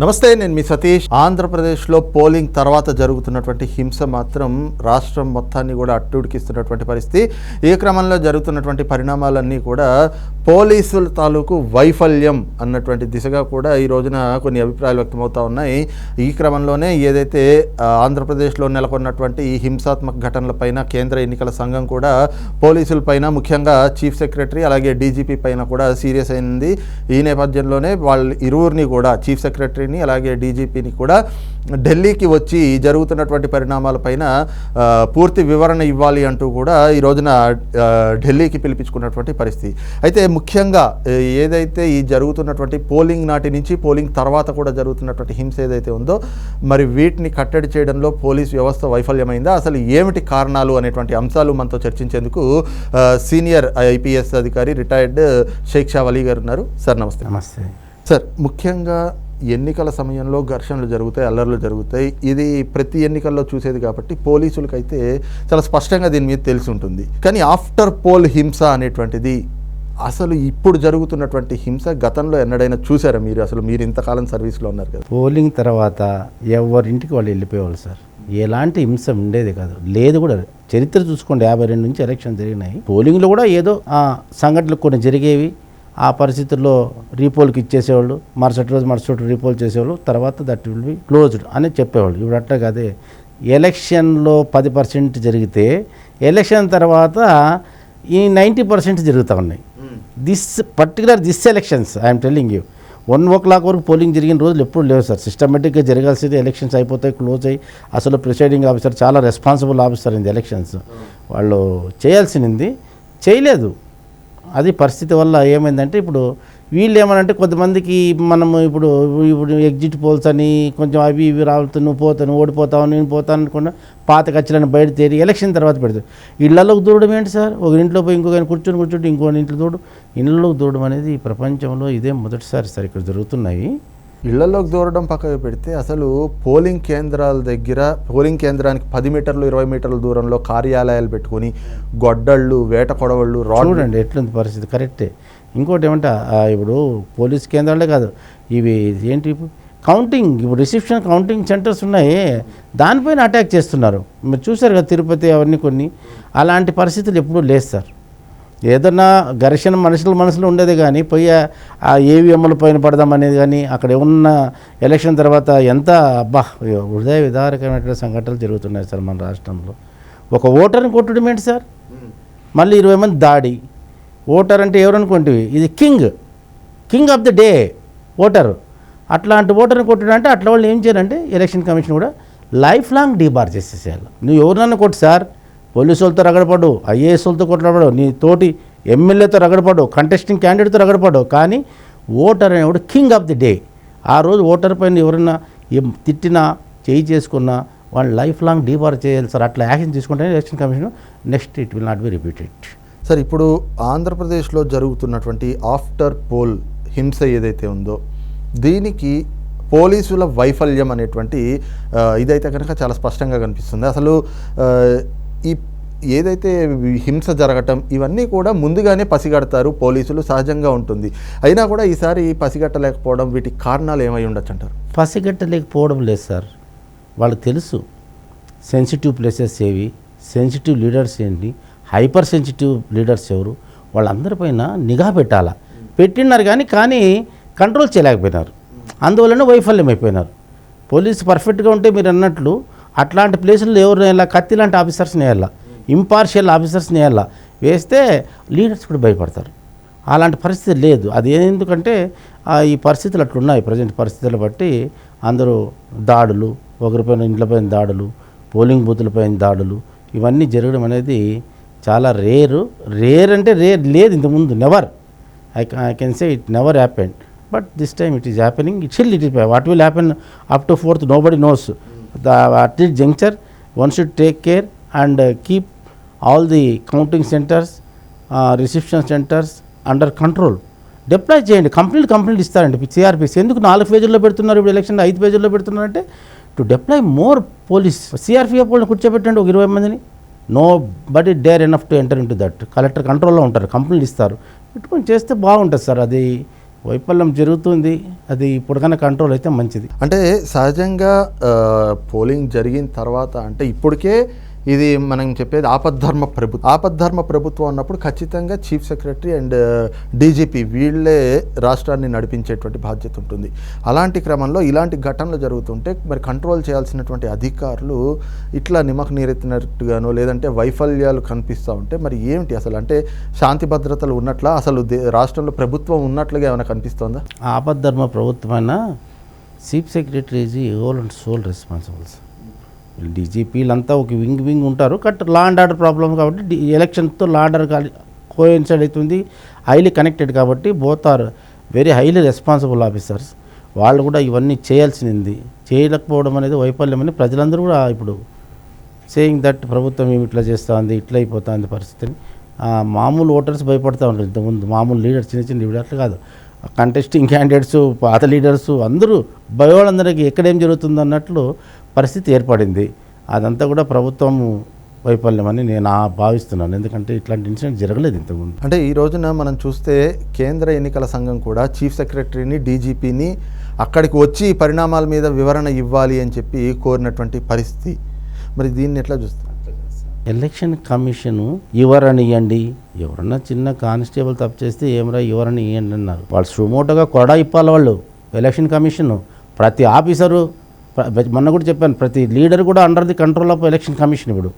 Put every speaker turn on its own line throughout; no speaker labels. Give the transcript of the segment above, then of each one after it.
నమస్తే నేను మీ సతీష్. ఆంధ్రప్రదేశ్లో పోలింగ్ తర్వాత జరుగుతున్నటువంటి హింస మాత్రం రాష్ట్రం మొత్తాన్ని కూడా అట్టుడికిస్తున్నటువంటి పరిస్థితి. ఈ క్రమంలో జరుగుతున్నటువంటి పరిణామాలన్నీ కూడా పోలీసుల తాలూకు వైఫల్యం అన్నటువంటి దిశగా కూడా ఈ రోజున కొన్ని అభిప్రాయాలు వ్యక్తమవుతా ఉన్నాయి. ఈ క్రమంలోనే ఏదైతే ఆంధ్రప్రదేశ్లో నెలకొన్నటువంటి ఈ హింసాత్మక ఘటనలపైన కేంద్ర ఎన్నికల సంఘం కూడా పోలీసులపైన ముఖ్యంగా చీఫ్ సెక్రటరీ అలాగే డీజీపీ పైన కూడా సీరియస్ అయింది. ఈ నేపథ్యంలోనే వాళ్ళ ఇరువురిని కూడా చీఫ్ సెక్రటరీని అలాగే డీజీపీని కూడా ఢిల్లీకి వచ్చి జరుగుతున్నటువంటి పరిణామాలపైన పూర్తి వివరణ ఇవ్వాలి అంటూ కూడా ఈ రోజున ఢిల్లీకి పిలిపించుకున్నటువంటి పరిస్థితి. అయితే ముఖ్యంగా ఏదైతే ఈ జరుగుతున్నటువంటి పోలింగ్ నాటి నుంచి పోలింగ్ తర్వాత కూడా జరుగుతున్నటువంటి హింస ఏదైతే ఉందో మరి వీటిని కట్టడి చేయడంలో పోలీస్ వ్యవస్థ వైఫల్యమైందా? అసలు ఏమిటి కారణాలు అనేటువంటి అంశాలు మనతో చర్చించేందుకు సీనియర్ ఐపీఎస్ అధికారి రిటైర్డ్ షేక్ షా వలీ గారు ఉన్నారు. సార్ నమస్తే.
నమస్తే.
సార్ ముఖ్యంగా ఎన్నికల సమయంలో ఘర్షణలు జరుగుతాయి అల్లర్లు జరుగుతాయి. ఇది ప్రతి ఎన్నికల్లో చూసేది కాబట్టి పోలీసులకైతే చాలా స్పష్టంగా దీని మీద తెలిసి ఉంటుంది. కానీ ఆఫ్టర్ పోల్ హింస అనేటువంటిది అసలు ఇప్పుడు జరుగుతున్నటువంటి హింస గతంలో ఎన్నడైనా చూసారా మీరు? అసలు మీరు ఇంతకాలం సర్వీస్లో ఉన్నారు కదా.
పోలింగ్ తర్వాత ఎవరింటికి వాళ్ళు వెళ్ళిపోయేవాళ్ళు సార్. ఎలాంటి హింస ఉండేది కాదు. లేదు కూడా. చరిత్ర చూసుకోండి. యాభై రెండు నుంచి ఎలక్షన్ జరిగినాయి. పోలింగ్లో కూడా ఏదో ఆ సంఘటనలు కొన్ని జరిగేవి. ఆ పరిస్థితుల్లో రీపోల్కి ఇచ్చేసేవాళ్ళు. మరుసటి రోజు మరుసటి రీపోల్ చేసేవాళ్ళు. తర్వాత దట్ విల్ బి క్లోజ్డ్ అని చెప్పేవాళ్ళు. ఇప్పుడు అట్లా కాదే. ఎలక్షన్లో పది పర్సెంట్ జరిగితే ఎలక్షన్ తర్వాత ఈ నైంటీ పర్సెంట్ జరుగుతూ ఉన్నాయి. This particular this elections I'm telling you. One o'clock వరకు పోలింగ్ జరిగిన రోజులు ఎప్పుడు లేవు సార్. సిస్టమేటిక్గా జరగాల్సింది ఎలక్షన్స్ అయిపోతాయి క్లోజ్ అయ్యి. అసలు ప్రిసైడింగ్ ఆఫీసర్ చాలా రెస్పాన్సిబుల్ ఆఫీసర్ ఇన్ ఎలక్షన్స్. వాళ్ళు చేయాల్సింది చేయలేదు. అది పరిస్థితి వల్ల ఏమైందంటే ఇప్పుడు వీళ్ళు ఏమనంటే కొంతమందికి మనము ఇప్పుడు ఇప్పుడు ఎగ్జిట్ పోల్స్ అని కొంచెం అవి ఇవి రావుతూ నువ్వు పోతాను ఓడిపోతావు నేను పోతాను అనుకున్నా పాత కచ్చలను బయట తేరి ఎలక్షన్ తర్వాత పెడతారు. ఇళ్ళలోకి దూరడం ఏంటి సార్? ఒక ఇంట్లో పోయి ఇంకొక కూర్చొని కూర్చుంటే ఇంకో ఇంట్లో దూడు ఇళ్ళలోకి దూరడం అనేది ఈ ప్రపంచంలో ఇదే మొదటిసారి సార్ ఇక్కడ జరుగుతున్నాయి.
ఇళ్ళలోకి దూరడం పక్కకు పెడితే అసలు పోలింగ్ కేంద్రాల దగ్గర పోలింగ్ కేంద్రానికి పది మీటర్లు ఇరవై మీటర్ల దూరంలో కార్యాలయాలు పెట్టుకొని గొడ్డళ్ళు వేట కొడవళ్ళు రాడ్
చూడండి ఎట్లుంది పరిస్థితి. కరెక్టే. ఇంకోటి ఏమంటే ఇప్పుడు పోలీస్ కేంద్రాలే కాదు ఇవి ఏంటి కౌంటింగ్ ఇప్పుడు రిసెప్షన్ కౌంటింగ్ సెంటర్స్ ఉన్నాయి దానిపైన అటాక్ చేస్తున్నారు. మీరు చూసారు కదా తిరుపతి అవన్నీ కొన్ని అలాంటి పరిస్థితులు ఎప్పుడూ లేదు సార్. ఏదన్నా ఘర్షణ మనుషుల మనసులో ఉండేది కానీ పోయి ఆ- ఏవిఎంల పైన పడదాం అనేది కానీ అక్కడ ఉన్న ఎలక్షన్ తర్వాత ఎంత అబ్బా హృదయ విదారకమైనటువంటి సంఘటనలు జరుగుతున్నాయి సార్ మన రాష్ట్రంలో. ఒక ఓటర్ని కొట్టడం ఏంటి సార్? మళ్ళీ ఇరవై మంది దాడి ఓటర్ అంటే ఎవరు అనుకుంటుంది ఇది king king of the day voter. అట్లాంటి ఓటర్ని కొట్టడం అంటే అట్లా వాళ్ళు ఏం చేయాలంటే ఎలక్షన్ కమిషన్ కూడా లైఫ్ లాంగ్ డీబార్ చేసేసేయాలి. నువ్వు ఎవరినన్నా కొట్టు సార్. పోలీసు వాళ్ళతో రగడపడు ఐఏఎస్ వాళ్ళతో కొట్టబడు నీ తోటి ఎమ్మెల్యేతో రగడపడు కంటెస్టింగ్ క్యాండిడేట్తో రగడపడు. కానీ ఓటర్ అనేవాడు కింగ్ ఆఫ్ ది డే ఆ రోజు ఓటర్ పైన ఎవరైనా ఏం తిట్టినా చేయి చేసుకున్నా వాళ్ళు లైఫ్ లాంగ్ డీబార్ చేయాలి సార్. అట్లా యాక్షన్ తీసుకుంటే election commission next it will not be repeated
sir ఇప్పుడు ఆంధ్రప్రదేశ్లో జరుగుతున్నటువంటి ఆఫ్టర్ పోల్ హింస ఏదైతే ఉందో దీనికి పోలీసుల వైఫల్యం అనేటువంటి ఇదైతే కనుక చాలా స్పష్టంగా కనిపిస్తుంది. అసలు ఈ ఏదైతే హింస జరగటం ఇవన్నీ కూడా ముందుగానే పసిగడతారు పోలీసులు సహజంగా ఉంటుంది. అయినా కూడా ఈసారి పసిగట్టలేకపోవడం వీటికి కారణాలు ఏమై ఉండొచ్చు అంటారు
పసిగట్టలేకపోవడం లేదు సార్. వాళ్ళకి తెలుసు. సెన్సిటివ్ ప్లేసెస్ ఏవి? సెన్సిటివ్ లీడర్స్ ఏంటి? హైపర్ సెన్సిటివ్ లీడర్స్ ఎవరు? వాళ్ళందరిపైన నిఘా పెట్టాలా? పెట్టినారు కానీ కానీ కంట్రోల్ చేయలేకపోయినారు. అందువలన వైఫల్యం అయిపోయినారు పోలీసు పర్ఫెక్ట్గా ఉంటే మీరు అన్నట్లు అట్లాంటి ప్లేసుల్లో ఎవరు వేయాలా? కత్తి లాంటి ఆఫీసర్స్ని వేయాలా? ఇంపార్షియల్ ఆఫీసర్స్ని వేయాలా? వేస్తే లీడర్స్ కూడా భయపడతారు. అలాంటి పరిస్థితి లేదు. అది ఎందుకంటే ఈ పరిస్థితులు అట్లున్నాయి. ప్రజెంట్ పరిస్థితులు బట్టి అందరూ దాడులు ఒకరిపైన ఇంట్లపైన దాడులు పోలింగ్ బూతులపైన దాడులు ఇవన్నీ జరగడం అనేది చాలా రేరు రేర్ అంటే రేర్ లేదు ఇంతకుముందు never I I can say it never happen but this time it is happening it shall it is what will happen up to fourth nobody knows the at this juncture one should take care and keep all the counting centres reception centres under control deploy చేయండి. కంపెనీలు కంపెనీలు ఇస్తారండి. CrPC ఎందుకు నాలుగు పేజీల్లో పెడుతున్నారు? ఇప్పుడు election ఐదు పేజీల్లో పెడుతున్నారంటే to deploy more police CRPF వాళ్ళని కూర్చోబెట్టండి ఒక ఇరవై మందిని. Nobody dare enough to enter into that collector కంట్రోల్లో ఉంటారు కంపెనీలు ఇస్తారు. పెట్టుకొని చేస్తే బాగుంటుంది సార్ అది వైఫల్యం జరుగుతుంది అది ఇప్పటికైనా కంట్రోల్ అయితే మంచిది.
అంటే సహజంగా పోలింగ్ జరిగిన తర్వాత అంటే ఇప్పటికే ఇది మనం చెప్పేది ఆపద్ధర్మ ప్రభుత్వం. ఆపద్ధర్మ ప్రభుత్వం అన్నప్పుడు ఖచ్చితంగా చీఫ్ సెక్రటరీ అండ్ డీజీపీ వీళ్ళే రాష్ట్రాన్ని నడిపించేటువంటి బాధ్యత ఉంటుంది. అలాంటి క్రమంలో ఇలాంటి ఘటనలు జరుగుతుంటే మరి కంట్రోల్ చేయాల్సినటువంటి అధికారులు ఇట్లా నిమక నీరెత్తినట్టుగానో లేదంటే వైఫల్యాలు కనిపిస్తూ ఉంటే మరి ఏమిటి అసలు? అంటే శాంతి భద్రతలు ఉన్నట్లా అసలు దే- రాష్ట్రంలో ప్రభుత్వం ఉన్నట్లుగా ఏమైనా కనిపిస్తోందా?
ఆపద్ధర్మ ప్రభుత్వమైనా chief secretary is all and sole responsibles. డీజీపీలంతా ఒక వింగ్ వింగ్ ఉంటారు. Cut law and order problem కాబట్టి డి- ఎలక్షన్తో లా ఆర్డర్ కోయిన్సైడ్ అవుతుంది. హైలీ కనెక్టెడ్ కాబట్టి both are very highly responsible officers. వాళ్ళు కూడా ఇవన్నీ చేయాల్సింది. చేయలేకపోవడం అనేది వైఫల్యం అని ప్రజలందరూ కూడా ఇప్పుడు సేయింగ్ దట్ ప్రభుత్వం ఏమి ఇట్లా చేస్తుంది ఇట్లా అయిపోతుంది పరిస్థితిని మామూలు ఓటర్స్ భయపడతా ఉంటారు. ఇంతకుముందు మామూలు లీడర్స్ చిన్న చిన్న లీడర్లు కాదు. కంటెస్టింగ్ క్యాండిడేట్స్ పాత లీడర్స్ అందరూ భయోళ్ళందరికీ ఎక్కడేం జరుగుతుంది అన్నట్లు పరిస్థితి ఏర్పడింది. అదంతా కూడా ప్రభుత్వం వైఫల్యం అని నేను ఆ భావిస్తున్నాను. ఎందుకంటే ఇట్లాంటి ఇన్సిడెంట్ జరగలేదు ఇంతకుముందు.
అంటే ఈ రోజున మనం చూస్తే కేంద్ర ఎన్నికల సంఘం కూడా చీఫ్ సెక్రటరీని డీజీపీని అక్కడికి వచ్చి పరిణామాల మీద వివరణ ఇవ్వాలి అని చెప్పి కోరినటువంటి పరిస్థితి. మరి దీన్ని ఎట్లా చూస్తారు
ఎలక్షన్ కమిషను వివరణ ఇవ్వండి ఎవరన్నా చిన్న కానిస్టేబుల్ తప్పు చేస్తే ఏమరా వివరణ ఇవ్వండి అన్నారు. వాళ్ళు సుమోటోగా కొడా ఇప్పాలి వాళ్ళు ఎలక్షన్ కమిషను. ప్రతి ఆఫీసరు మొన్న కూడా చెప్పాను ప్రతి లీడర్ కూడా under the control of election commission ఇప్పుడు.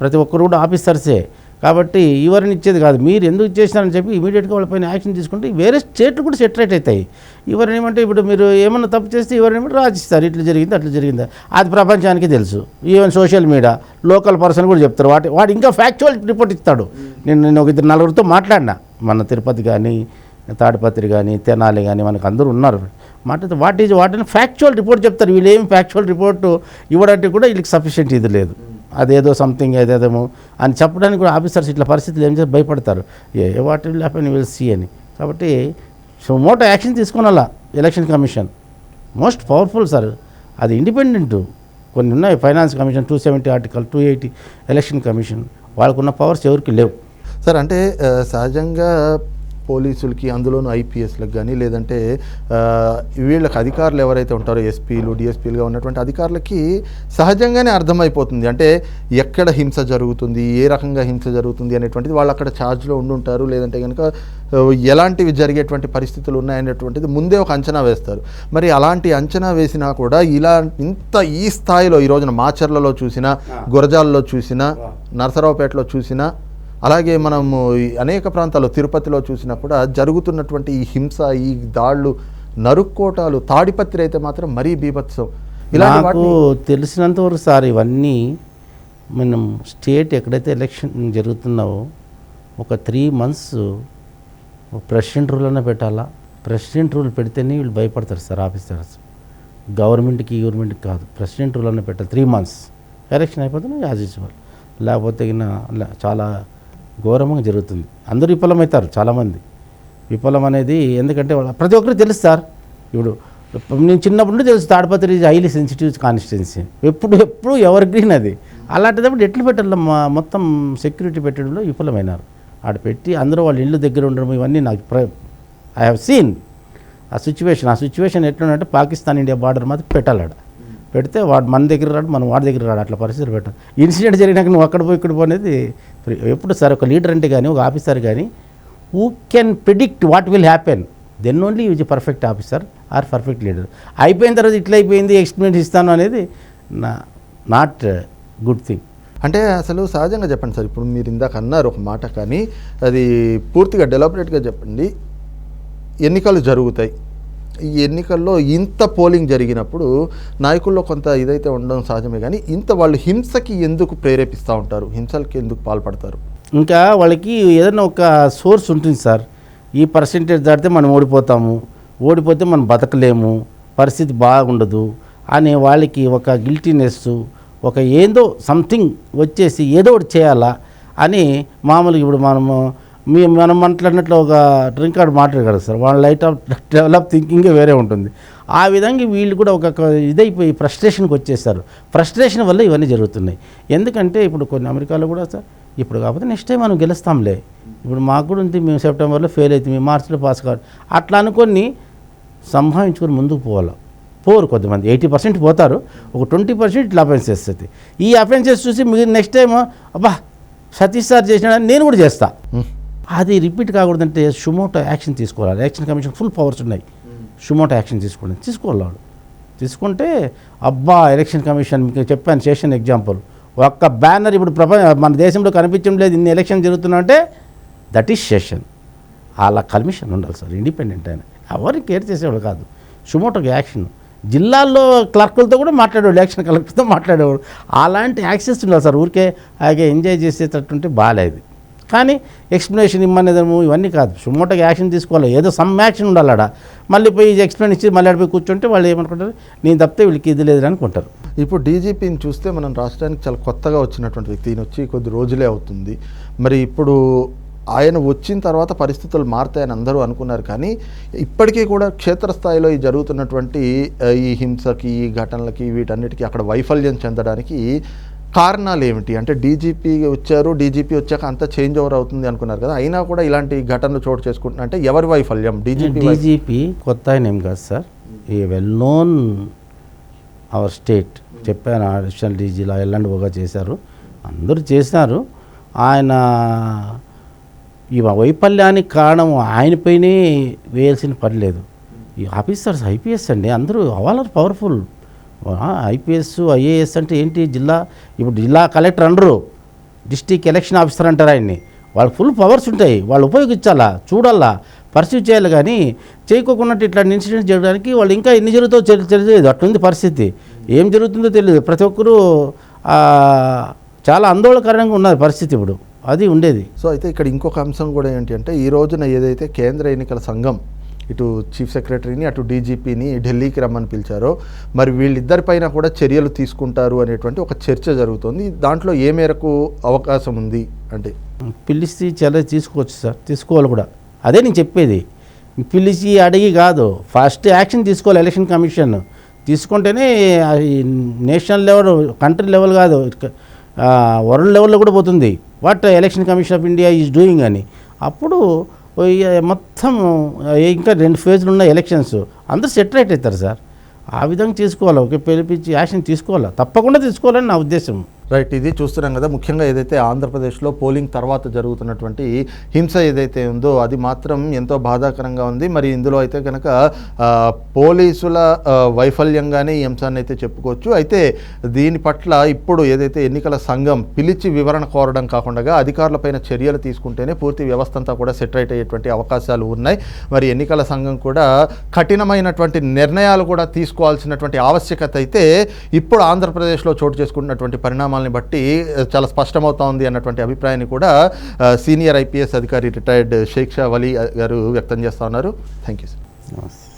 ప్రతి ఒక్కరు కూడా ఆఫీసర్సే. కాబట్టి ఎవరిని ఇచ్చేది కాదు. మీరు ఎందుకు చేసినారని చెప్పి ఇమీడియట్గా వాళ్ళపైన యాక్షన్ తీసుకుంటే వేరే స్టేట్లు కూడా సెటరేట్ అవుతాయి. వివరణ ఏమంటే ఇప్పుడు మీరు ఏమన్నా తప్పు చేస్తే వివరణ ఏమంటే రాసిస్తారు ఇట్లా జరిగింది అట్లా జరిగింది? అది ప్రపంచానికి తెలుసు. Even social media local person కూడా చెప్తారు. వాటి వాడు ఇంకా ఫ్యాక్చువల్ రిపోర్ట్ ఇస్తాడు. నేను నేను ఒక ఇద్దరు నలుగురితో మాట్లాడినా. మన తిరుపతి కానీ తాడిపత్రి కానీ తెనాలి కానీ మనకు అందరూ ఉన్నారు. మాట వాట్ ఈజ్ వాట్ అని ఫ్యాక్చువల్ రిపోర్ట్ చెప్తారు. వీళ్ళు ఏం ఫ్యాక్చువల్ రిపోర్ట్ ఇవ్వడానికి కూడా వీళ్ళకి సఫిషియెంట్ ఇది లేదు. అదేదో సంథింగ్ ఏదేదేమో అని చెప్పడానికి కూడా ఆఫీసర్స్ ఇట్లా పరిస్థితులు ఏం చేసి భయపడతారు. ఏ what will happen will see అని. కాబట్టి suo motu action తీసుకున్నలా election commission. Most powerful sir. అది ఇండిపెండెంట్. కొన్ని ఉన్నాయి finance commission two seventy article two eighty election commission. వాళ్ళకున్న పవర్స్ ఎవరికి లేవు.
సార్ అంటే సహజంగా పోలీసులకి అందులోనూ ఐపీఎస్లకు కానీ లేదంటే వీళ్ళకి అధికారులు ఎవరైతే ఉంటారో ఎస్పీలు డిఎస్పీలుగా ఉన్నటువంటి అధికారులకి సహజంగానే అర్థమైపోతుంది. అంటే ఎక్కడ హింస జరుగుతుంది ఏ రకంగా హింస జరుగుతుంది అనేటువంటిది వాళ్ళు అక్కడ ఛార్జ్లో ఉండుంటారు. లేదంటే కనుక ఎలాంటివి జరిగేటువంటి పరిస్థితులు ఉన్నాయనేటువంటిది ముందే ఒక అంచనా వేస్తారు. మరి అలాంటి అంచనా వేసినా కూడా ఇలా ఇంత ఈ స్థాయిలో ఈ రోజున మాచర్లలో చూసినా గురజాల్లో చూసినా నరసరావుపేటలో చూసినా అలాగే మనము ఈ అనేక ప్రాంతాల్లో తిరుపతిలో చూసినా కూడా జరుగుతున్నటువంటి ఈ హింస ఈ దాళ్ళు నరుక్కోటాలు తాడిపత్రి అయితే మాత్రం మరీ బీభత్సం.
నాకు
వాటిని
తెలిసినంతవరకు సార్ ఇవన్నీ మనం స్టేట్ ఎక్కడైతే ఎలక్షన్ జరుగుతున్నావో ఒక త్రీ మంత్స్ ప్రెసిడెంట్ రూల్ అన్న పెట్టాలా? ప్రెసిడెంట్ రూల్ పెడితేనే వీళ్ళు భయపడతారు సార్ ఆఫీసర్స్. గవర్నమెంట్కి గవర్నమెంట్కి కాదు. ప్రెసిడెంట్ రూల్ అన్న పెట్టాలి. Three months. ఎలక్షన్ అయిపోతే యాజ్ యూజువల్. లేకపోతే చాలా ఘోరంగా జరుగుతుంది. అందరూ విఫలమవుతారు చాలామంది. విఫలం అనేది ఎందుకంటే వాళ్ళు ప్రతి ఒక్కరు తెలుసు సార్. ఇప్పుడు నేను చిన్నప్పటి నుండి తెలుసు తాడిపత్రి హైలీ సెన్సిటివ్ కాన్స్టిట్యున్సీ ఎప్పుడు ఎప్పుడు ఎవర్ గ్రీన్ అది అలాంటిదప్పుడు ఎట్లు పెట్టాలి? మా మొత్తం సెక్యూరిటీ పెట్టడంలో విఫలమైనారు. ఆడ పెట్టి అందరూ వాళ్ళ ఇల్లు దగ్గర ఉండడం ఇవన్నీ నాకు ఐ హ్యావ్ సీన్ ఆ సిచ్యువేషన్ ఆ సిచ్యువేషన్ ఎట్లుందంటే పాకిస్తాన్ ఇండియా బార్డర్ మాత్రం పెట్టాలి పెడితే వాడు మన దగ్గర రాడు మనం వాడి దగ్గర రాడు అట్లా పరిస్థితులు పెట్టాం ఇన్సిడెంట్ జరిగినాక నువ్వు అక్కడ పోయి ఇక్కడ పోనేది ఎప్పుడు సార్ ఒక లీడర్ అంటే కానీ ఒక ఆఫీసర్ కానీ who can predict what will happen then only use perfect officer or perfect leader అయిపోయిన తర్వాత ఇట్లా అయిపోయింది ఎక్స్పీరియన్స్ ఇస్తాను అనేది నా నాట్ గుడ్ థింగ్
అంటే అసలు సహజంగా చెప్పండి సార్ ఇప్పుడు మీరు ఇందాక అన్నారు ఒక మాట కానీ అది పూర్తిగా డెలాబరేట్గా చెప్పండి. ఎన్నికలు జరుగుతాయి. ఈ ఎన్నికల్లో ఇంత పోలింగ్ జరిగినప్పుడు నాయకుల్లో కొంత ఇదైతే ఉండడం సహజమే కానీ ఇంత వాళ్ళు హింసకి ఎందుకు ప్రేరేపిస్తూ ఉంటారు? హింసలకి ఎందుకు పాల్పడతారు?
ఇంకా వాళ్ళకి ఏదైనా ఒక సోర్స్ ఉంటుంది సార్. ఈ పర్సెంటేజ్ దాటితే మనం ఓడిపోతాము. ఓడిపోతే మనం బతకలేము. పరిస్థితి బాగుండదు అని వాళ్ళకి ఒక గిల్టీనెస్ ఒక ఏదో సంథింగ్ వచ్చేసి ఏదో ఒకటి చేయాలా అని మామూలుగా ఇప్పుడు మనము మీ మనం మాట్లాడినట్లు ఒక డ్రింక్ కార్డ్ మాట్లాడగలరు సార్. వాళ్ళ లైట్ ఆఫ్ డెవలప్ థింకింగే వేరే ఉంటుంది. ఆ విధంగా వీళ్ళు కూడా ఒక ఇదైపోయి ఫ్రస్ట్రేషన్కి వచ్చేసారు. ఫ్రస్ట్రేషన్ వల్ల ఇవన్నీ జరుగుతున్నాయి. ఎందుకంటే ఇప్పుడు కొన్ని అమెరికాలో కూడా సార్ ఇప్పుడు కాకపోతే నెక్స్ట్ టైం మనం గెలుస్తాంలే. ఇప్పుడు మాకు కూడా ఉంది మేము సెప్టెంబర్లో ఫెయిల్ అవుతుంది మేము మార్చిలో పాస్ కావాలి. అట్లా అనుకొని సంభావించుకొని ముందుకు పోవాలి? పోరు కొద్దిమంది ఎయిటీ పర్సెంట్ పోతారు. ఒక ట్వంటీ పర్సెంట్ ఇట్లా అఫెన్సెస్ వస్తుంది ఈ అఫెన్సెస్ చూసి మీరు నెక్స్ట్ టైం అబ్బా సతీష్ సార్ చేసిన నేను కూడా
చేస్తాను
అది రిపీట్ కాకూడదంటే సుమోటో యాక్షన్ తీసుకోవాలి. యాక్షన్ కమిషన్ ఫుల్ పవర్స్ ఉన్నాయి. సుమోటో యాక్షన్ తీసుకోండి. తీసుకోవాలి వాడు. తీసుకుంటే అబ్బా ఎలక్షన్ కమిషన్ మీకు చెప్పాను చేసిన ఎగ్జాంపుల్. ఒక్క బ్యానర్ ఇప్పుడు ప్రపంచ మన దేశంలో కనిపించడం లేదు ఇన్ని ఎలక్షన్ జరుగుతున్నాయంటే దట్ ఈస్ సెషన్ అలా కమిషన్ ఉండాలి సార్ ఇండిపెండెంట్ ఆయన. ఎవరిని కేర్ చేసేవాడు కాదు. సుమోటోకి యాక్షన్. జిల్లాల్లో క్లర్కులతో కూడా మాట్లాడేవాడు ఎలక్షన్ కలెక్టర్తో మాట్లాడేవాడు. అలాంటి యాక్సెస్ ఉండాలి సార్. ఊరికే అలాగే ఎంజాయ్ చేసేటట్టుంటే బాగాలేదు. కానీ ఎక్స్ప్లెనేషన్ ఇమ్మనేదము ఇవన్నీ కాదు. సుమోటోకి యాక్షన్ తీసుకోవాలి. ఏదో సమ్ యాక్షన్ ఉండాలి అడ మళ్ళీ పోయి ఎక్స్ప్లెయిన్ ఇచ్చి మళ్ళీ ఆడ పోయి కూర్చుంటే వాళ్ళు ఏమనుకుంటారు? నేను తప్పితే వీళ్ళకి ఇది లేదు అనుకుంటారు.
ఇప్పుడు డీజీపీని చూస్తే మనం రాష్ట్రానికి చాలా కొత్తగా వచ్చినటువంటి వ్యక్తి. ఈయన వచ్చి కొద్ది రోజులే అవుతుంది. మరి ఇప్పుడు ఆయన వచ్చిన తర్వాత పరిస్థితులు మారుతాయని అందరూ అనుకున్నారు. కానీ ఇప్పటికీ కూడా క్షేత్రస్థాయిలో ఈ జరుగుతున్నటువంటి ఈ హింసకి ఈ ఘటనలకి వీటన్నిటికీ అక్కడ వైఫల్యం చెందడానికి కారణాలు ఏమిటి? అంటే డీజీపీ వచ్చారు డీజీపీ వచ్చాక అంతా చేంజ్ ఓవర్ అవుతుంది అనుకున్నారు కదా. అయినా కూడా ఇలాంటి ఘటనలు చోటు చేసుకుంటున్నా అంటే ఎవరి వైఫల్యం? డీజీపీ
డీజీపీ కొత్త ఆయన ఏం కాదు సార్. ఈ వెల్ నోన్ అవర్ స్టేట్ చెప్పాను అడిషనల్ డీజీలా ఎల్లండి పోగా చేశారు. అందరూ చేశారు ఆయన ఈ వైఫల్యానికి కారణం ఆయనపైనే వేయాల్సిన పని లేదు. ఈ ఆఫీసర్స్ ఐపీఎస్ అండి అందరూ all are powerful IPS IAS అంటే ఏంటి? జిల్లా ఇప్పుడు జిల్లా కలెక్టర్ అనరు. డిస్టిక్ ఎలక్షన్ ఆఫీసర్ అంటారు ఆయన్ని. వాళ్ళు ఫుల్ పవర్స్ ఉంటాయి. వాళ్ళు ఉపయోగించాలా? చూడాలా? పర్సీవ్ చేయాలి కానీ చేయకోకుండా ఇట్లా ఇన్సిడెంట్ జరగడానికి వాళ్ళు ఇంకా ఎన్ని జరుగుతో తెలియదు అట్లుంది పరిస్థితి. ఏం జరుగుతుందో తెలియదు ప్రతి ఒక్కరూ చాలా ఆందోళనకరంగా ఉన్నది పరిస్థితి ఇప్పుడు. అది ఉండేది.
సో అయితే ఇక్కడ ఇంకొక అంశం కూడా ఏంటి అంటే ఈ రోజున ఏదైతే కేంద్ర ఎన్నికల సంఘం ఇటు చీఫ్ సెక్రటరీని అటు డీజీపీని ఢిల్లీకి రమ్మని పిలిచారో మరి వీళ్ళిద్దరిపైన కూడా చర్యలు తీసుకుంటారు అనేటువంటి ఒక చర్చ జరుగుతుంది. దాంట్లో ఏ మేరకు అవకాశం ఉంది అంటే?
పిలిచి చర్య తీసుకోవచ్చు సార్ తీసుకోవాలి కూడా. అదే నేను చెప్పేది. పిలిచి అడిగి కాదు ఫస్ట్ యాక్షన్ తీసుకోవాలి ఎలక్షన్ కమిషన్. తీసుకుంటేనే నేషనల్ లెవెల్ కంట్రీ లెవెల్ కాదు వరల్డ్ లెవెల్లో కూడా పోతుంది. What election commission of India is doing అని. అప్పుడు మొత్తం ఇంకా రెండు ఫేజ్లు ఉన్న ఎలక్షన్స్ అందరూ సెటరేట్ అవుతారు సార్. ఆ విధంగా తీసుకోవాలి ఓకే పిలిపించి యాక్షన్ తీసుకోవాలి? తప్పకుండా తీసుకోవాలని నా ఉద్దేశం.
రైట్ ఇది చూస్తున్నాం కదా. ముఖ్యంగా ఏదైతే ఆంధ్రప్రదేశ్లో పోలింగ్ తర్వాత జరుగుతున్నటువంటి హింస ఏదైతే ఉందో అది మాత్రం ఎంతో బాధాకరంగా ఉంది. మరి ఇందులో అయితే కనుక పోలీసుల వైఫల్యంగానే ఈ అంశాన్ని అయితే చెప్పుకోవచ్చు. అయితే దీని పట్ల ఇప్పుడు ఏదైతే ఎన్నికల సంఘం పిలిచి వివరణ కోరడం కాకుండా అధికారులపైన చర్యలు తీసుకుంటేనే పూర్తి వ్యవస్థ అంతా కూడా సెటరేట్ అయ్యేటువంటి అవకాశాలు ఉన్నాయి. మరి ఎన్నికల సంఘం కూడా కఠినమైనటువంటి నిర్ణయాలు కూడా తీసుకోవాల్సినటువంటి ఆవశ్యకత అయితే ఇప్పుడు ఆంధ్రప్రదేశ్లో చోటు చేసుకుంటున్నటువంటి పరిణామాలని బట్టి చాలా స్పష్టమవుతోంది అన్నటువంటి అభిప్రాయాన్ని కూడా సీనియర్ ఐపీఎస్ అధికారి రిటైర్డ్ షేక్ షా వలీ గారు వ్యక్తం చేస్తూ ఉన్నారు. Thank you sir.
నమస్తే.